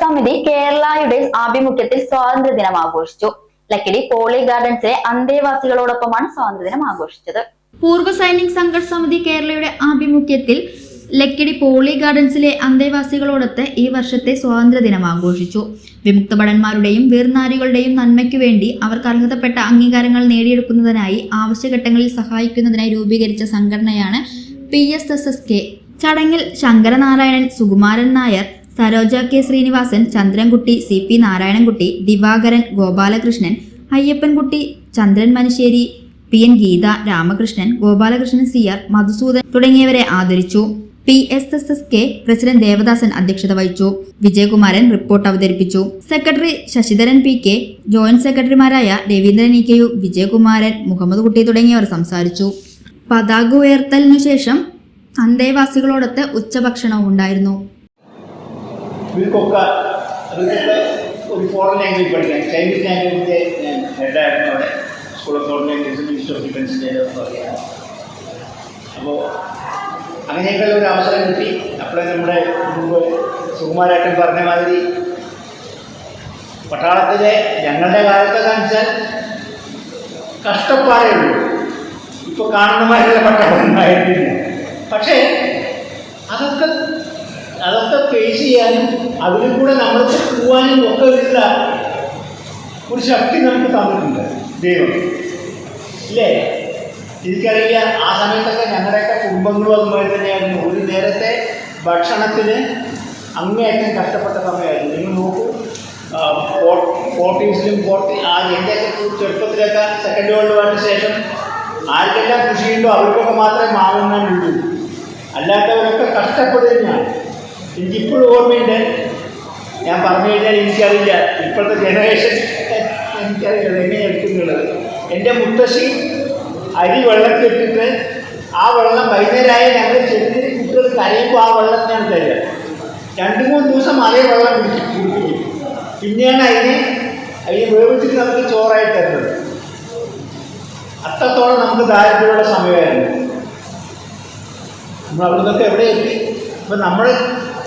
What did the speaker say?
സമിതി കേരളയുടെ ആഭിമുഖ്യത്തിൽ സ്വാതന്ത്ര്യ ദിനം ആഘോഷിച്ചു. ലക്കിടി പോളി ഗാർഡൻസിലെ അന്തേവാസികളോടൊപ്പമാണ് സ്വാതന്ത്ര്യദിനം ആഘോഷിച്ചത്. പൂർവ സൈനിക് സംഘർഷ് സമിതി കേരളയുടെ ആഭിമുഖ്യത്തിൽ ലക്കിടി പോളി ഗാർഡൻസിലെ അന്തേവാസികളോടൊത്ത് ഈ വർഷത്തെ സ്വാതന്ത്ര്യ ദിനം ആഘോഷിച്ചു. വിമുക്ത ഭടന്മാരുടെയും വീർനാരികളുടെയും നന്മയ്ക്കു വേണ്ടി അവർക്ക് അർഹതപ്പെട്ട അംഗീകാരങ്ങൾ നേടിയെടുക്കുന്നതിനായി ആവശ്യഘട്ടങ്ങളിൽ സഹായിക്കുന്നതിനായി രൂപീകരിച്ച സംഘടനയാണ് P S S S K. ചടങ്ങിൽ Sankaranarayanan Sukumaran Nair Saroja K Srinivasan Chandrankutty C P Narayanankutty Divakaran Gopalakrishnan Ayyappankutty Chandran Manusseri P N Geetha Ramakrishnan Gopalakrishnan C R Madhusudan തുടങ്ങിയവരെ ആദരിച്ചു. P S S S K president Devadasan അധ്യക്ഷത വഹിച്ചു. Vijayakumaran report അവതരിപ്പിച്ചു. Secretary Sasidharan P K joint സെക്രട്ടറിമാരായ Raveendran E K U Vijayakumaran Muhammad Kutty തുടങ്ങിയവർ സംസാരിച്ചു. പതാക ഉയർത്തലിനു ശേഷം അന്തേവാസികളോടൊത്ത് ഉച്ചഭക്ഷണവും ഉണ്ടായിരുന്നു. ഇവർക്കൊക്കെ അതൊക്കെ ഒരു ഫോറിൻ ലാംഗ്വേജ് പഠിക്കാൻ ചൈനീസ് ലാംഗ്വേജിന്റെ ഹെഡായിരുന്നു അവിടെ. School of foreign language minister of ഡിഫൻസിന്റെ അപ്പോൾ അങ്ങനെയൊക്കെ ഒരു അവസരം കിട്ടി. അപ്പോഴേ നമ്മുടെ മുമ്പ് സുകുമാരേട്ടൻ പറഞ്ഞ മാതിരി പട്ടാളത്തിലെ ഞങ്ങളുടെ കാലത്തെ കാണിച്ചാൽ കഷ്ടപ്പാടേ ഉള്ളൂ. ഇപ്പോൾ കാണുന്ന മാതിരിയുള്ള പട്ടാളം ഉണ്ടായിരുന്നില്ല പക്ഷേ അതൊക്കെ ഫേസ് ചെയ്യാനും അതിലും കൂടെ നമ്മൾക്ക് പോവാനും ഒക്കെ ഉള്ള ഒരു ശക്തി നമുക്ക് തന്നിട്ടുണ്ട് ദൈവം. ഇല്ലേ? എനിക്കറിയില്ല ആ സമയത്തൊക്കെ ഞങ്ങളുടെയൊക്കെ കുടുംബങ്ങളും അതുപോലെ തന്നെയായിരുന്നു. ഒരു നേരത്തെ ഭക്ഷണത്തിന് അങ്ങേയറ്റം കഷ്ടപ്പെട്ട സമയമായിരുന്നു. നിങ്ങൾ നോക്കൂ ഫോർട്ടീസിലും ഫോർട്ടി ആ എന്റെയൊക്കെ ചെറുപ്പത്തിലൊക്കെ സെക്കൻഡ് വേൾഡ് വാറിന് ശേഷം ആർക്കെല്ലാം കൃഷിയുണ്ടോ അവർക്കൊക്കെ മാത്രമേ മാറുന്നുള്ളൂ അല്ലാത്തവരൊക്കെ കഷ്ടപ്പെടുകയാണ് എനിക്കിപ്പോഴും ഓർമ്മയുണ്ട്. ഞാൻ പറഞ്ഞു കഴിഞ്ഞാൽ എനിക്കറിയില്ല. ഇപ്പോഴത്തെ ജനറേഷൻ എനിക്കറിയില്ല എങ്ങനെ എടുക്കുന്നുള്ളത്. എന്റെ മുത്തശ്ശി അരി വെള്ളത്തിലിട്ടിട്ട് ആ വെള്ളം വൈകുന്നേരമായ ഞങ്ങൾ ചെറിയ കുട്ടികൾ കരയുമ്പോൾ ആ വെള്ളത്തിനാണ് തരിക. രണ്ട് മൂന്ന് ദിവസം അതേ വെള്ളം കുടിക്കും കുടിപ്പിക്കും പിന്നെയാണ് അതിനെ അതിനെ വേവിച്ചിട്ട് നമുക്ക് ചോറായി തരുന്നത്. അത്രത്തോളം നമുക്ക് ദാരിദ്ര്യമുള്ള സമയമായിരുന്നു. നമ്മൾ അവിടെ നിന്നൊക്കെ എവിടെ എത്തി? ഇപ്പം നമ്മുടെ